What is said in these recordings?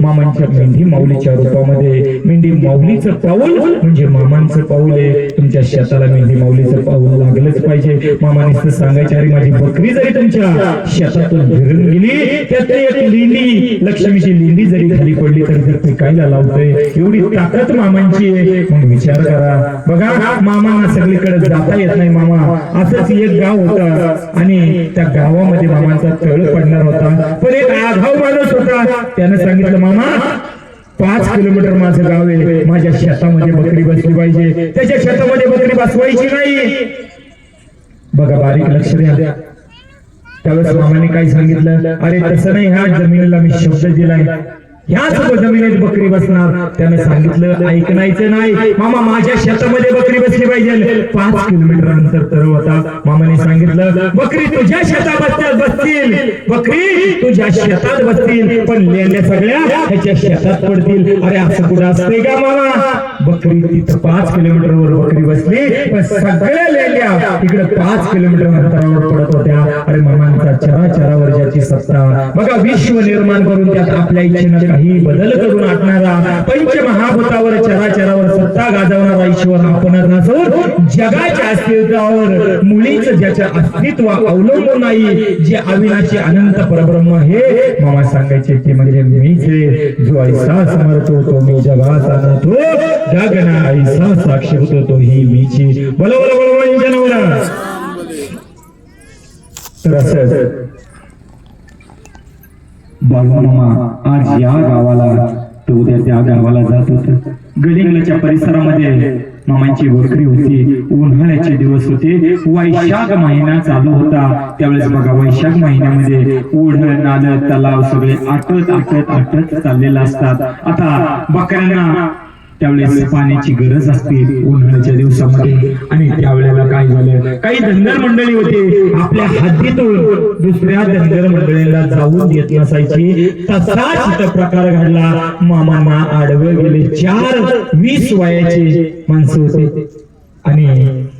मामांच्या मेंढी माऊलीच्या रूपामध्ये. मेंढी माऊलीचं पाऊल म्हणजे मामांचं पाऊल आहे. तुमच्या शेताला मेंढी माऊलीचं पाऊल लागलंच पाहिजे. मामाने सांगायच्या अरे माझी बकरी जरी तुमच्या शेतातून फिरून गेली एक लिंडी लक्ष्मीची लिंडी जरी खाली पडली तर पिकायला लावतोय. एवढी ताकद मामांची आहे. मग विचार करा. बघा मामांना सगळीकडे जाता येत नाही मामा. असंच एक गाव होता. आणि त्या गावामध्ये मामांचा तळ पडणार होता. पण एक आघाव माणूस होता. त्यानं सांगितलं मामा पाच किलोमीटर माझं गाव आहे. माझ्या शेतामध्ये बकरी बसली पाहिजे. त्याच्या शेतामध्ये बकरी बसवायची नाही. बघा बारीक लक्ष द्या. त्यावेळेस मामाने काय सांगितलं? अरे तसं नाही ह्या जमिनीला मी शब्द दिलाय. ह्याच जमिनीत बकरी बसणार. त्यानं सांगितलं ऐकणायचं नाही. मामा माझ्या शेतामध्ये बकरी बसली पाहिजे. पाच किलोमीटर अंतर तर होता. मामाने सांगितलं बकरी तुझ्या शेतात बसतात बसतील. बकरी तुझ्या शेतात बसतील. पण लेण्या सगळ्या त्याच्या शेतात पडतील. अरे असं कुठं असते का मामा? बकरी तिथं पाच किलोमीटर वर बकरी बसली पण सगळ्या लेण्या तिकडे पाच किलोमीटर अंतरावर पडत होत्या. अरे मामांचा चरा चराचरावर ज्याची सत्ता. बघा विश्व निर्माण करून त्यात आपल्या इच्छेनं काही बदल करून आणणारा पंच महाभूतावर चराचरावर सत्ता गाजवणारा ईश्वर आपण नसून जगाच्या अस्तित्वावर मुलीच ज्याच्या अस्तित्व अवलंबून नाही जे अविनाशी अनंत परब्रह्म हे मामा सांगायचे ते म्हणजे मीच जो ऐसा समर्थ होतो मी जगाचा नव्हतो जगना ऐसा साक्षी होतो तो ही मीची बोला बोला बोला बोला जनवरा तर असं बाळूमामा आज या गावाला तो उद्या त्या गावाला जात होत. गडिंगलाच्या परिसरामध्ये मामांची बकरी होती उन्हाळ्याचे दिवस होते वैशाख महिना चालू होता. त्यावेळेस बघा वैशाख महिन्यामध्ये ओढ नाल तलाव सगळे आटत आटत आटत चाललेले असतात. आता बकऱ्यांना त्यावेळेस पाण्याची गरज असते उन्हाळ्याच्या दिवसामध्ये. आणि त्यावेळेला काय झालं? काही धनगर मंडळी होते आपल्या हद्दीतून दुसऱ्या धनगर मंडळीला जाऊन देत नसायची. तसाच प्रकार घडला. मामांना आडवे गेले. चार वीस वयाचे माणसं होते. आणि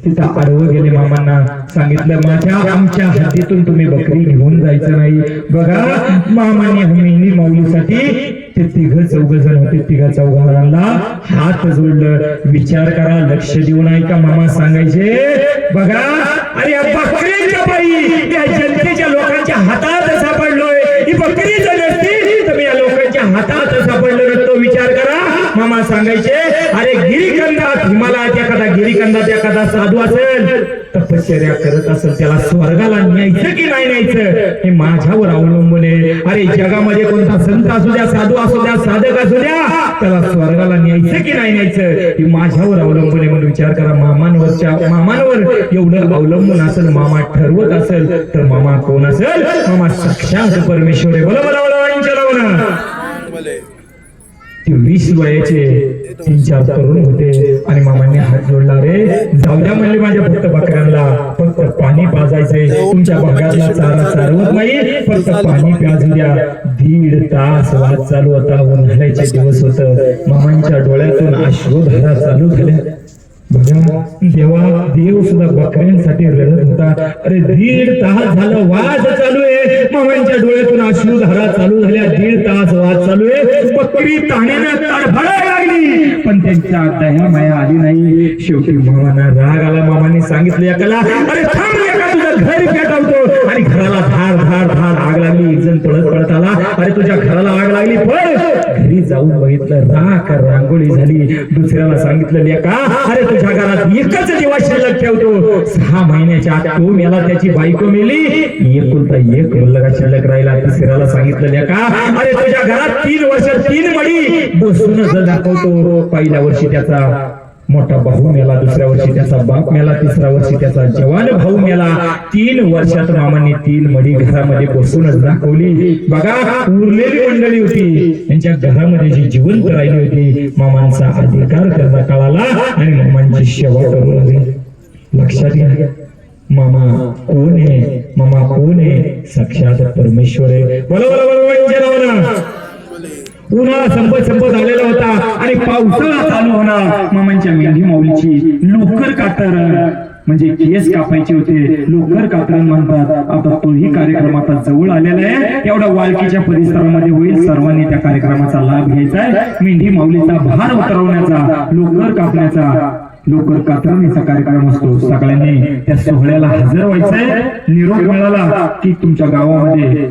तिथं आडवं गेले मामांना. सांगितलं माझ्या आमच्या हद्दीतून तुम्ही बकरी घेऊन जायचं नाही. बघा मामाने हमीनी माऊलीसाठी ते तिघ चौघ जण होते तिघा चौघांना हात जोडलं. विचार करा लक्ष देऊन ऐका मामा सांगायचे बघा अरे बकरीच्या बाई या जनतेच्या लोकांच्या हातात सापडलोय ही बकरी जर नसती तर मी या लोकांच्या हातात सापडलो नसतो विचार करा मामा सांगायचे अरे गिरीकंदात हिमालयात एखादा गिरीकंदात एखादा साधू असेल तपश्चर्या करत असेल त्याला स्वर्गाला न्यायचं की नाही न्यायचं हे माझ्यावर अवलंबून आहे. अरे जगामध्ये कोणता संत असू द्या साधू असू द्या साधक असू द्या त्याला स्वर्गाला न्यायचं की नाही न्यायचं हे माझ्यावर अवलंबून आहे. म्हणून विचार करा मामांवरच्या मामांवर एवढं अवलंबून असेल मामा ठरवत असेल तर मामा कोण असेल? मामा साक्षात परमेश्वर. आहे बोला बोला बोला ते वीस वयाचे तीन चार तरुण होते आणि मामांनी हात जोडला रे जाऊ द्या म्हणले माझ्या फक्त बकऱ्यांना. फक्त पाणी पाजायचंय. तुमच्या भागातला चारा चालवत नाही. फक्त पाणी प्याजू द्या. दीड तास वाद चालू होता. उन्हाळ्याचे दिवस होत. मामांच्या डोळ्यातून अश्रुधारा चालू झाल्या बघा देवा देव सुद्धा बकऱ्यांसाठी रडत होता. अरे दीड तास झाला वाद चालू आहे. मामांच्या डोळ्यातून अश्रू धारा चालू झाल्या. दीड तास वाद चालू आहे. बकरी ताण्यानं तडफडायला लागली. पण त्यांच्या दया माया आली नाही. शेवटी मामांना राग आला. मामाने सांगितलं एकाला अरे थांब एका तुझं घर पेटवतो आणि घराला धार धार धार आग लागली एक जण पळत पळत आला. अरे तुझ्या घराला आग लागली पळ. घरी जाऊन बघितलं राख रांगोळी झाली. दुसऱ्याला सांगितलं का अरे तुझ्या घरात एकच दिवा शिल्लक ठेवतो. सहा महिन्याच्या आत तो मेला त्याची बायको मेली. एकुलता एक मुलगा शिल्लक राहिला. तिसऱ्याला सांगितलं का अरे तुझ्या घरात तीन वर्ष तीन बडी. बसून दाखवतो. पहिल्या वर्षी त्याचा मोठा भाऊ मेला दुसऱ्या वर्षी त्याचा बाप मेला तिसऱ्या वर्षी त्याचा जवान भाऊ मेला. तीन वर्षात मामाने तीन मडी घरामध्ये बसूनच दाखवली. बघा उरलेली मंडळी होती. त्यांच्या घरामध्ये जी जिवंत राहिली होती मामांचा अधिकार त्यांना कळाला आणि मामांची सेवा करू लागली. लक्षात घ्या मामा कोण आहे? मामा कोण आहे? साक्षात परमेश्वर आहे. बोला बोला बोला उन्हाळा संपत संपत आलेला होता आणि पावसाळा चालू होणार. मामांच्या म्हणजे मेंढी माऊलीची लोकर कातरण म्हणजे केस कापायचे होते. लोकर कातरण म्हणतात आता तोही कार्यक्रम आता जवळ आलेला आहे. एवढा वाळकीच्या परिसरामध्ये होईल. सर्वांनी त्या कार्यक्रमाचा लाभ घ्यायचा आहे. मेंढी माऊलीचा भार उतरवण्याचा लोकर कापण्याचा लोकर कातरणीचा कार्यक्रम असतो. सगळ्यांनी त्या सोहळ्याला हजर व्हायचंय. निरोप मिळाला की तुमच्या गावामध्ये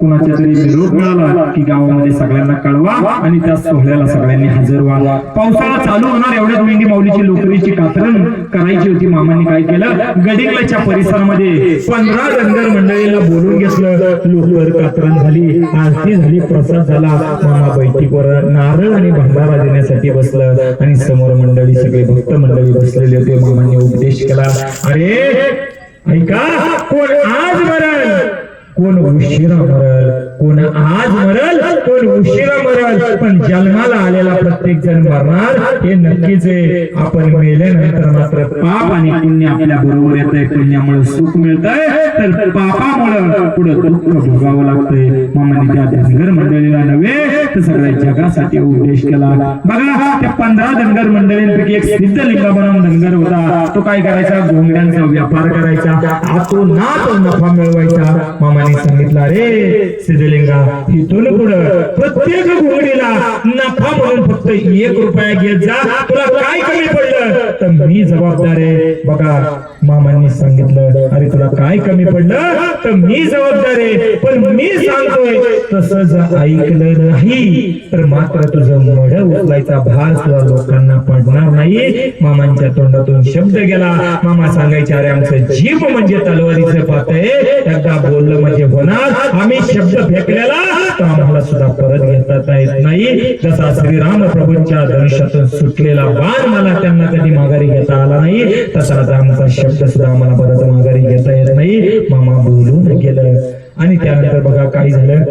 कुणाच्या तरी निरोप मिळाला की गावामध्ये सगळ्यांना कळवा आणि त्या सोहळ्याला सगळ्यांनी हजर व्हा. पावसाळा चालू होणार एवढ्यात मेंढी माऊलीची लोकरीची कातरण करायची होती मामांनी काय केलं? गडिंगलाच्या परिसरामध्ये पंधरा धनगर मंडळीला बोलून घेतलं. लोकर कातरण झाली आरती झाली प्रसाद झाला. मामा बैठकीवर नारळ आणि भंडारा देण्यासाठी बसलं आणि समोर मंडळी सगळे भक्त मंडळी बसलेले होते. मामांनी उपदेश केला. अरे ऐका कोण आज मरल कोण उशिरा मरल कोण आज मरल कोण उशिरा मरल पण जन्माला आलेला प्रत्येक जण मरणार हे नक्कीच आहे. आपण मेल्यानंतर मात्र पाप आणि पुण्य आपल्या बरोबर येत आहे पुण्यामुळे सुख मिळतंय तर पापामुळे पुढे दुःख भोगावं लागतंय. मामाने म्हणजे त्या धनगर मंडळीला नव्हे तर सगळ्या जगासाठी उपदेश केला. बघा त्या पंधरा धनगर मंडळींपैकी एक सिद्ध लिंगा बनवून धनगर होता. तो काय करायचा? घोंगड्यांचा व्यापार करायचा. आतो ना तो नफा मिळवायचा. मामाने सांगितलं अरे सिद्धलिंगा इथून पुढं प्रत्येक घोंगडीला नफा म्हणून फक्त एक रुपया घेत जा तुला काय कमी पडलं? तर मी जबाबदार आहे. बघा मामांनी सांगितलं अरे तुला काय कमी पडलं? तर मी जबाबदार आहे. पण मी सांगतोय तसं जर ऐकलं नाही तर मात्र तुझं मढ उचलायचा भार तुला लोकांना पडणार नाही. मामांच्या तोंडातून शब्द गेला. मामा सांगायचे अरे आमचं जीव म्हणजे तलवारीचं पात आहे. एकदा बोललं म्हणजे होणार आम्ही शब्द फेकलेला तर आम्हाला सुद्धा परत घेता येत नाही. जसा श्रीराम प्रभूंच्या धनुष्यातून सुटलेला बाण मला त्यांना कधी माघारी घेता आला नाही तसा आमचा शब्द सुद्धा आम्हाला परत माघारी घेता येत नाही. मामा बोलून गेलं. आणि त्यानंतर बघा काय झालं?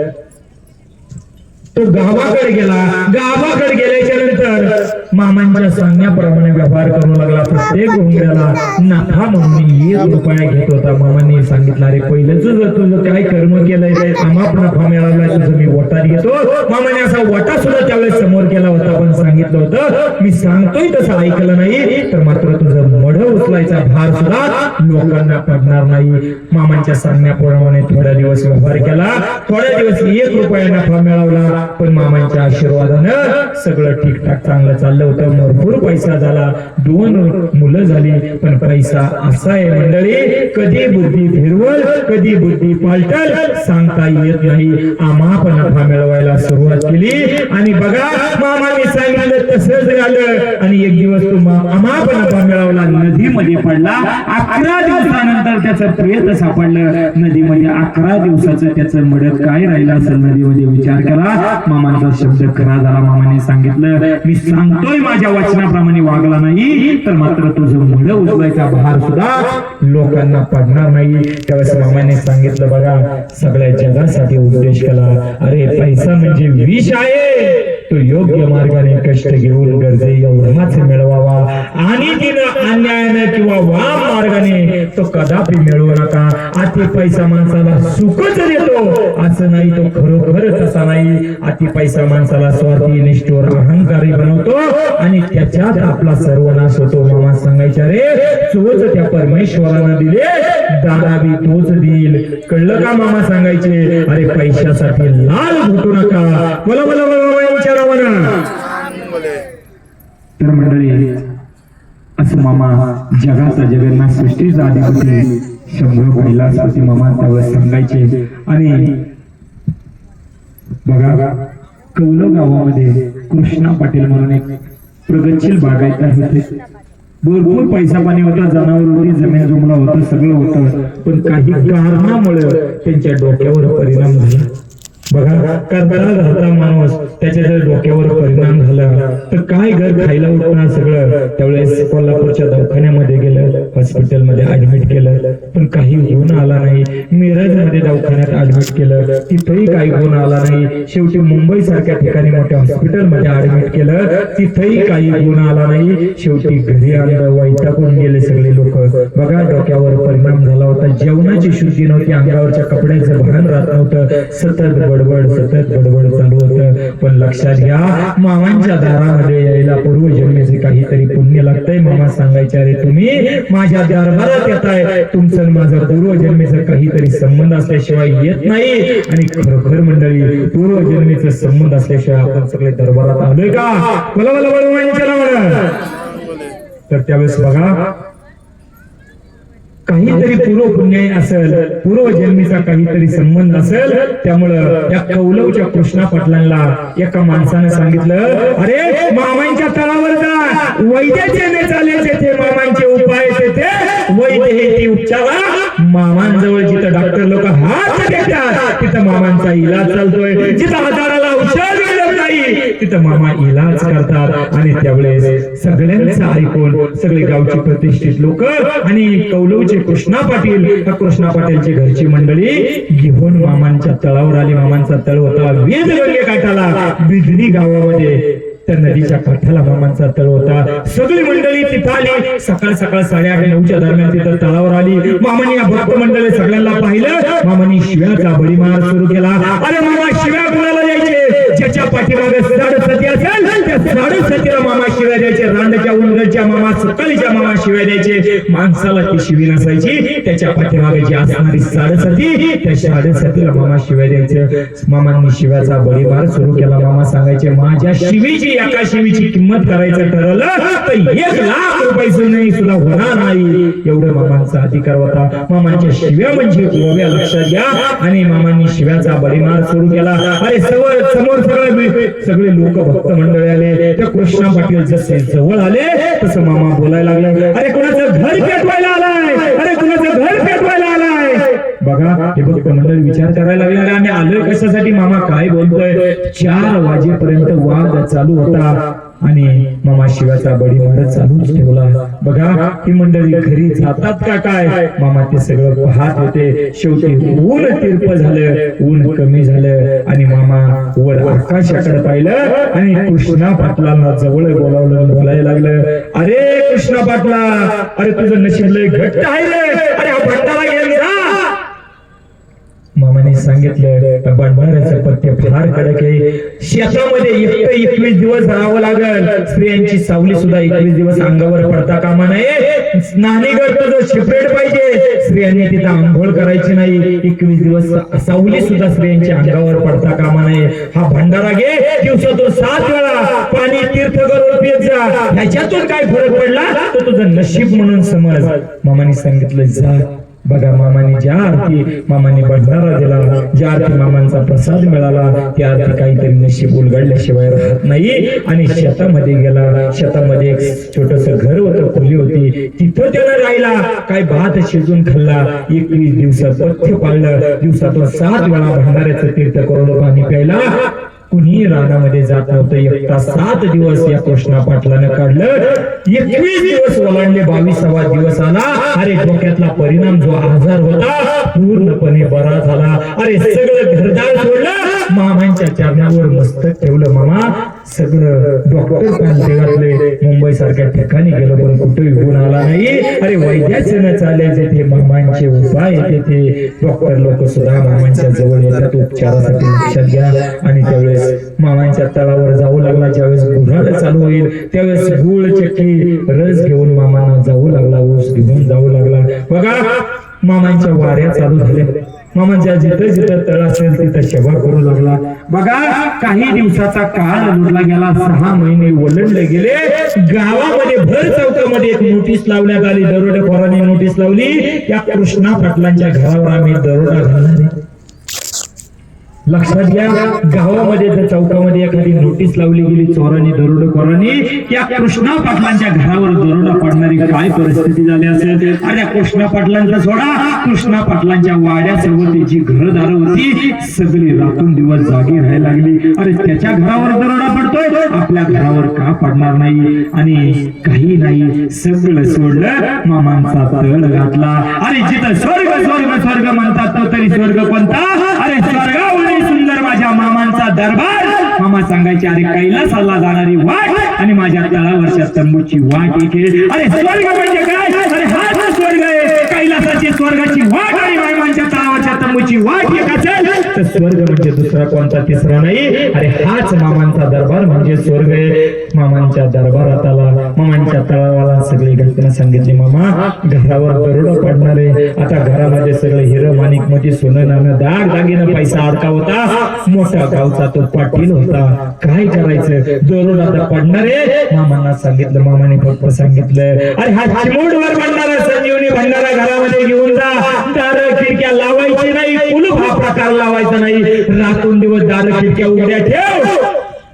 तो गावाकडे गेला. गावाकडे गेल्याच्यानंतर मामांच्या सांगण्याप्रमाणे व्यवहार करू लागला. प्रत्येक घोंगड्याला नाथा म्हणून एक रुपया घेत होता. मामांनी सांगितलं अरे पहिलंच जर तुझं काय कर्म केलंय आम्हाला नफा मिळाला तुझं मी वटा घेतो मामाने असा वटा सुद्धा त्यावेळेस समोर केला होता. पण सांगितलं होतं मी सांगतोय तसं ऐकलं नाही तर मात्र तुझं मढ उचलायचा भार सुद्धा लोकांना पडणार नाही. मामांच्या सांगण्याप्रमाणे थोड्या दिवस व्यवहार केला. थोड्या दिवस एक रुपया नफा मिळवला. पण मामांच्या आशीर्वादानं सगळं ठीकठाक चांगलं चाललं होतं. भरपूर पैसा झाला. दोन मुलं झाली पण पैसा असा आहे मंडळी कधी बुद्धी फिरवल कधी बुद्धी पालटल सांगता येत नाही. आम्हा पण नफा मिळवायला सुरुवात केली. आणि बघा मामाने सांगितलं तसंच झालं. आणि एक दिवस तो आम्हा पण नफा मिळवला. नदीमध्ये पडला. अकरा दिवसानंतर त्याचं प्रेत सापडलं. नदीमध्ये अकरा दिवसाचं त्याचं मडत काय राहिलं असं नदीमध्ये विचार करा. मामांचा शब्द खरा झाला मामाने सांगितलं. मी सांगतोय माझ्या वचनाप्रमाणे वागला नाही तर मात्र तुझं मुलं उचलायचा भार सुद्धा लोकांना पडणार नाही. त्यावेळेस मामाने सांगितलं बघा सगळ्या जगासाठी उपदेश केला. अरे पैसा म्हणजे विष आहे. तो योग्य मार्गाने कष्ट घेऊन गरजे एवढाच मिळवावा. आणि तिनं अन्यायाने किंवा वाम मार्गाने तो कदापि मिळवू नका. अति पैसा माणसाला सुखच देतो. असं नाही तो खरोखर तसा नाही. अति पैसा माणसाला स्वार्थी निष्ठोर अहंकारी बनवतो आणि त्याच्यात आपला सर्वनाश होतो. मामा सांगायच्या रे चोच त्या परमेश्वरानं दिले. दादाबी तोच देईल. कळलं का मामा सांगायचे? अरे पैशासाठी लाल घुटू नका. बोला बोला बोला विचारा म्हणा तर मंडळी असं मामा जगाचा जगन्नाथ सृष्टीचा अधिपती शंभर पहिला मामा त्यावर सांगायचे. आणि बघा कौलव गावामध्ये कृष्णा पाटील म्हणून एक प्रगतशील बागायतदार होते. भरपूर पैसा पाणी होता जनावर होती जमीन जुमला होता सगळं होतं. पण काही कारणामुळे त्यांच्या डोक्यावर परिणाम झाला. बघा का बरा झाला माणूस त्याच्या जर डोक्यावर परिणाम झाला. तर काय घर खायला उठणार सगळं? त्यावेळेस कोल्हापूरच्या दवाखान्यामध्ये गेलं हॉस्पिटलमध्ये ऍडमिट केलं. पण काही होऊन आला नाही. मिरजमध्ये दवाखान्यात ऍडमिट केलं. तिथेही काही होऊन आला नाही. शेवटी मुंबई सारख्या ठिकाणी मोठ्या हॉस्पिटलमध्ये ऍडमिट केलं. तिथेही काही गुण आला नाही. शेवटी घरी आणलं वैतागून गेले सगळे लोक. बघा डोक्यावर परिणाम झाला होता. जेवणाची शुद्धी नव्हती. अंगावरच्या कपड्याचं भान राहत नव्हतं. सतत बडबड बडबड सतत बडबड चालू होत. पण लक्षात घ्या मामांच्या दारामध्ये यायला पूर्वजन्मेचे काहीतरी पुण्य लागतंय. मामा सांगायचे अरे तुम्ही माझ्या दरबारात येताय. तुमचं आणि माझं पूर्वजन्मेचं काहीतरी संबंध असल्याशिवाय येत नाही. आणि खरोखर मंडळी पूर्वजन्मेचा संबंध असल्याशिवाय आपण सगळे दरबारात आलोय का? बोला बोला बोला तर त्यावेळेस बघा काहीतरी पूर्वपुण्याय असेल पूर्वजन्मीचा काहीतरी संबंध असेल त्यामुळं या कौलवच्या कृष्णा पाटलांना एका माणसानं सांगितलं अरे मामांच्या तळावर जा. वैद्याचे ने चालायचे ते मामांचे उपाय ते वैद्य हे ती उपचारा मामांजवळ जिथं डॉक्टर लोक हात देतात तिथं मामांचा इलाज चालतोय. जिथं हजार नाही तिथं मामा इलाज करतात आणि त्यावेळेस सगळ्यांचं ऐकून सगळे गावचे प्रतिष्ठित लोक आणि कौलवचे कृष्णा पाटील कृष्णा पाटीलची घरची मंडळी घेऊन मामांच्या तळावर आली. मामांचा तळ होता वेदगंगे काठाला बिदरी गावामध्ये. त्या नदीच्या काठाला मामांचा तळ होता. सगळी मंडळी तिथं आली. सकाळ सकाळ साडेआठ नऊच्या दरम्यान तिथं तळावर आली. मामानी या भक्त मंडळी सगळ्यांना पाहिलं. मामानी शिव्याचा बळीमार सुरू केला. अरे मामा शिव्या कुणाला यायचे ज्याच्या पाठीमागे साडेसती असेल त्या साडेसतीला मामा शिव्या द्यायचे रांडच्या उंदरच्या मामा सकाळीच्या मामा शिव्या द्यायचे माणसाला ती शिवी नसायची त्याच्या पाठीमागे जी असणारी साडेसती त्या साडेसतीला मामा शिव्या द्यायचे. मामांनी शिव्याचा बळीमार सुरू केला. मामा सांगायचे माझ्या शिवीची एका शिवीची किंमत करायचं ठरवलं तर एक लाख रुपये नाही सुद्धा होणार नाही. एवढं मामांचा अधिकार होता. मामांच्या शिव्या म्हणजे ओव्या लक्षात घ्या. आणि मामांनी शिव्याचा बळीमार सुरू केला. अरे समोर सगळं सगळे सगळे लोक भक्त मंडळी आले. त्या कृष्णा पाटील जसे जवळ आले तसं मामा बोलायला लागले. अरे कुणाचं घर पेटवायला आलाय? अरे कुणाचं घर पेटवायला आलाय? बघा हे भक्त मंडळी विचार करायला लागले अरे आम्ही आलोय कशासाठी? मामा काय बोलतोय? चार वाजेपर्यंत वाद चालू होता. आणि मामा शिवाचा बडी मारत चालूच ठेवला बघा ही मंडळी घरी जातात का काय? मामा ते सगळं पाहत होते. शेवटी ऊन तीर्प झालं ऊन कमी झालं आणि मामा वर आकाशाकडे पाहिलं आणि कृष्णा पाटलांना जवळ बोलावलं बोलायला लागलं अरे कृष्णा पाटला अरे तुझं नशीब लय घट्ट आहे रे. अरे मामाने सांगितलं बंधाऱ्याचं पत्ते फार कडक आहे. शेतामध्ये एकटं एकवीस दिवस राहावं लागल. स्त्रियांची सावली सुद्धा एकवीस दिवस अंगावर पडता कामा नये. स्नानीगर तुझं सेपरेट पाहिजे स्त्रियांनी तिथं आंघोळ करायची नाही. एकवीस दिवस सावली सुद्धा स्त्रियांच्या अंगावर पडता कामा नये. हा भंडारा घे. दिवसातून सात वेळा पाणी तीर्थ करून पित जा. ह्याच्यातून काय फरक पडला? तर तुझं नशीब म्हणून समज. मामाने सांगितलं जा. बघा मामाने ज्या आरती मामाने भंडारा दिला ज्या आरती मामांचा प्रसाद मिळाला त्या आरती काहीतरी नशीब उलगडल्याशिवाय राहत नाही. आणि शेतामध्ये गेला शेतामध्ये एक छोटस घर होतं खोली होती. तिथं त्याला राहिला काय भात शिजून खाल्ला. एकवीस दिवसात पथ्य पाळलं. दिवसातून सात वेळा भंडाऱ्याचं तीर्थ करून पाणी प्यायला. कुणी रानामध्ये जात नव्हतं. एकटा सात दिवस या कृष्णा पाटलानं काढलं. एकवीस दिवस ओलांडले बावीसावा दिवस आला. अरे डोक्यातला परिणाम जो आजार होता पूर्णपणे बरा झाला. अरे सगळं घरदार सोडलं. मामांच्या चरणावर मस्तक ठेवलं मामा. सगळं डॉक्टर घातले मुंबई सारख्या ठिकाणी गेलं पण कुठे गुण आला नाही अरे वैद्याचं चालले जेथे मामांचे उपाय तेथे डॉक्टर लोक सुद्धा मामांच्या जवळ येतात. उपचारासाठी लक्षात घ्या. आणि त्यावेळेस मामांच्या तळावर जाऊ लागला. ज्यावेळेस गुऱ्हाळ चालू होईल त्यावेळेस गुळ चक्की रस घेऊन मामांना जाऊ लागला. ऊस घेऊन जाऊ लागला. बघा मामांच्या वाऱ्या चालू झाल्या. मामांच्या जिथं जिथं तळ असेल तिथं सेवा करू लागला. बघा काही दिवसाचा काळ लुटला गेला. सहा महिने ओलंडले गेले. गावामध्ये भर चौकामध्ये एक नोटीस लावण्यात आली. दरोडेखोरांनी नोटीस लावली. या कृष्णा पाटलांच्या घरावर आम्ही दरोडा घालणार लक्षात घ्या गावामध्ये त्या चौकामध्ये एखादी नोटीस लावली गेली चोरांनी दरोडेखोरांनी त्या कृष्णा पाटलांच्या घरावर दरोडा पडणारी काय परिस्थिती झाली असेल? अरे या कृष्णा पाटलांचा सोडा. कृष्णा पाटलांच्या वाड्या सभोवती जी घरदार होती सगळी रातून दिवस जागी राहायला लागली. अरे त्याच्या घरावर दरोडा पडतोय. आपल्या घरावर का पडणार नाही? आणि काही नाही सगळं सोडलं मामांचा तळ घातला. अरे जिथं स्वर्ग स्वर्ग स्वर्ग म्हणतात तो तरी स्वर्ग कोणता? अरे स्वर्ग माझा दरबार. मामा सांगायचे अरे कैलासाला जाणारी वाट आणि माझ्या तळावरच्या तंबूची वाट एक अरे स्वर्ग म्हणजे काय? अरे हाच स्वर्ग आहे. कैलासाची स्वर्गाची वाट आणि मायमांच्या तळावरच्या तंबूची वाट एक तर स्वर्ग म्हणजे दुसरा कोणता तिसरा नाही. अरे हाच मामांचा दरबार म्हणजे स्वर्ग आहे. मामांच्या दरबारात आला मामांच्या तळावाला सगळी घटना सांगितली मामा घरावर दरोडा पडणार आहे. आता घरामध्ये सगळं हिरं माणिकमध्ये सोनं नाणं दाग दागिनं पैसा अडका होता. मोठा गावचा तो पाटील होता. काय करायचं? दरोडा तर पडणार आहे. मामांना सांगितलं मामाने फक्त सांगितलं अरे हा चिमूटवर पडणारा संजीवनी भंडारा घरामध्ये घेऊन जा. दार खिडक्या लावायची हा प्रकार लावायचा नाही? रातून दिवस दार खिडक्या उघड्या ठेव.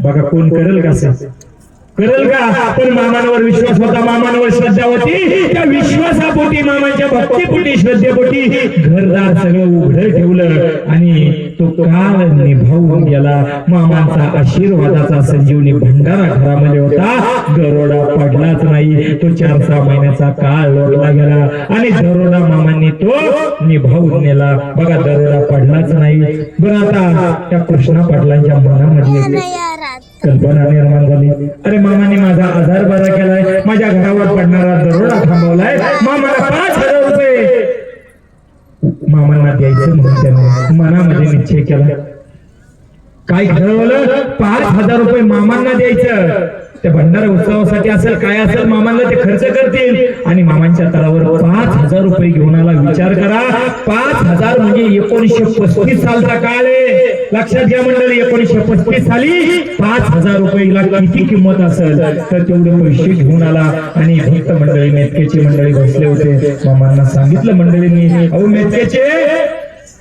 बघा कोण करेल का सर करेल का? पण मामांवर विश्वास होता मामांवर श्रद्धा होती. त्या विश्वासापोटी मामांच्या भक्तीपोटी श्रद्धेपोटी घरदार सगळं उघड ठेवलं. आणि तो काल निभावून गेला. मामांचा आशीर्वादाचा संजीवनी भंडारा घरामध्ये होता. दरोडा पडलाच नाही. तो चार सहा महिन्याचा काळ लोटला गेला. आणि दरोडा मामांनी तो निभावून नेला. बघा दरोडा पडलाच नाही. बरं आता त्या कृष्णा पाटलांच्या मनामध्ये कल्पना निर्माण झाली. अरे मामाने माझा आधार बरा केलाय. माझ्या घरावर पडणारा दरोडा थांबवलाय. मामाला मामांना द्यायचं म्हणून त्याने मनामध्ये निश्चय केला. काय ठरवलं? पाच हजार रुपये मामांना द्यायचं. त्या भंडारा उत्सवासाठी असेल काय असेल मामांना ते खर्च करतील. आणि मामांच्या तळावर पाच हजार रुपये घेऊन आला विचार करा. पाच हजार म्हणजे एकोणीसशे पस्तीस सालचा काळ आहे. लक्षात घ्या मंडळी एकोणीसशे पस्तीस साली पाच हजार रुपयेला किती किंमत असेल? तर तेवढे पैसे घेऊन आला. आणि भक्त मंडळी मेतकेची मंडळी बसले होते. मामांना सांगितलं मंडळींनी अहो मेतकेचे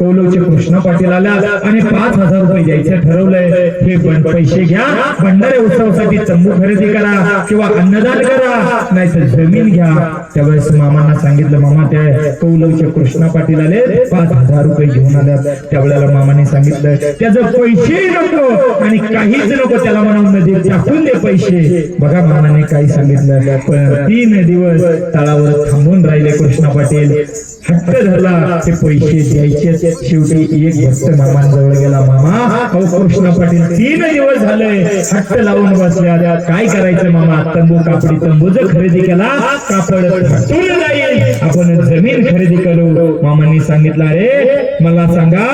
कौलवचे कृष्ण पाटील आल्या आणि पाच हजार रुपये द्यायचे ठरवलंय. हे पण पैसे घ्या. भंडारे उत्सवासाठी तंबू खरेदी करा किंवा अन्नदान करा. नाहीतर जमीन घ्या. त्यावेळेस मामांना सांगितलं मामा त्या कौलवचे कृष्ण पाटील आले. पाच हजार रुपये घेऊन आल्या. त्यावेळेला मामाने सांगितलं त्याचं पैसे नको आणि काहीच नको. त्याला म्हणून नदी टाकून दे पैसे. बघा मामाने काही सांगितलं पण तीन दिवस तळावर थांबून राहिले कृष्ण पाटील. हट्ट धरला ते पैसे द्यायचे शेवटी एक भक्त मामांजवळ गेला मामा अहो कृष्ण पाटील तीन दिवस झाले हट्ट लावून बसल्या काय करायचं मामा? तंबू कापडी तंबू जर खरेदी केला कापड जाईल. आपण जमीन खरेदी करू. मामांनी सांगितलं अरे मला सांगा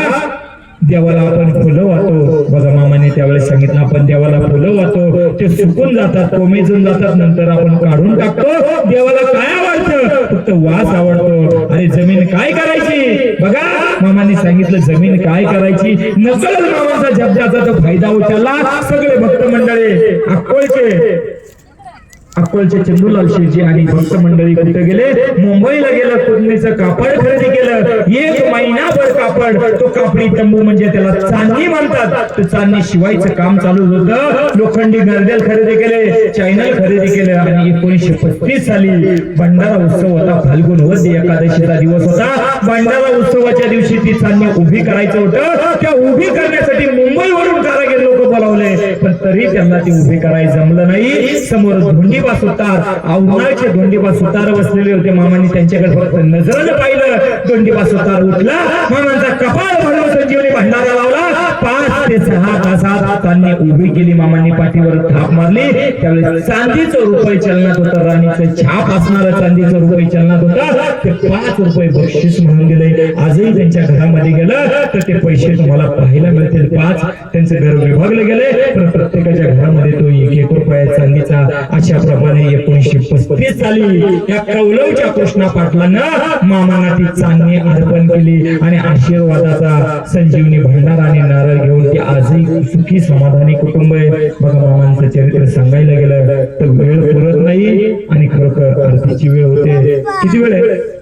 देवाला आपण फुलं वाहतो. बघा मामाने त्यावेळेस सांगितलं आपण देवाला फुलं वाहतो. ते सुकून जातात कोमेजून जातात नंतर आपण काढून टाकतो. देवाला काय आवडतं? फक्त वास आवडतो. अरे जमीन काय करायची? बघा मामाने सांगितलं जमीन काय करायची? नसल मामाचा जपजाचा तो फायदा उचलला. सगळे भक्त मंडळी अक्कोळचे अकोलचे चंदूलाल शेठजी आणि भक्त मंडळी कुठे गेले? मुंबईला गेलं कुंडीचं कापड खरेदी केलं. एक महिनाभर कापड. तो कापडी तंबू म्हणजे त्याला चांदणी म्हणतात. तर चांदणी शिवायचं काम चालू होतं. लोखंडी गर्देल खरेदी केले चॅनल खरेदी केले आणि एकोणीशे पस्तीस साली भंडारा उत्सव होता फाल्गुन वद्य एकादशीचा दिवस होता. भंडारा उत्सवाच्या दिवशी ती चांदणी उभी करायचं होतं. त्या उभी करण्यासाठी मुंबईवरून कारागीर लोक बोलावले. पण तरी त्यांना ती उभी करायला जमलं नाही. समोर धोंडी धोंडीबा उतार अवघाचे धोंडीबा उतार बसलेले होते. मामांनी त्यांच्याकडे फक्त नजरेनं पाहिलं. धोंडीपास उतार उठला. मामांचा कपाळ भरून संजीवनी भंडारा लावला. पाच ते सहा तासात त्यांनी उभी केली मामांनी पाठीवर थाप मारली. त्यावेळेस चांदीचं रुपये चलनात होतं राणीचं छाप असणारं चांदीचं रुपये चलनात होतं. ते पाच रुपये बक्षीस म्हणून दिले. आजही त्यांच्या घरामध्ये गेलं तर ते पैसे तुम्हाला पाहायला मिळतील. पाच त्यांचे घर विभागले गेले तर प्रत्येकाच्या घरामध्ये तो एक एक रुपया चांदीचा अशा प्रमाणे एकोणीशे पस्तीस साली या कौलवच्या कृष्णा पाटलांना मामांना ती चांदणी अर्पण केली आणि आशीर्वादाचा संजीवनी भंडारा आणि नारळ घेऊन की आजही सुखी समाधानी कुटुंब आहे. बघा मामांचं चरित्र सांगायला गेलं तर वेळ पुरत नाही आणि खरोखर आरतीची वेळ होते. किती वेळ आहे?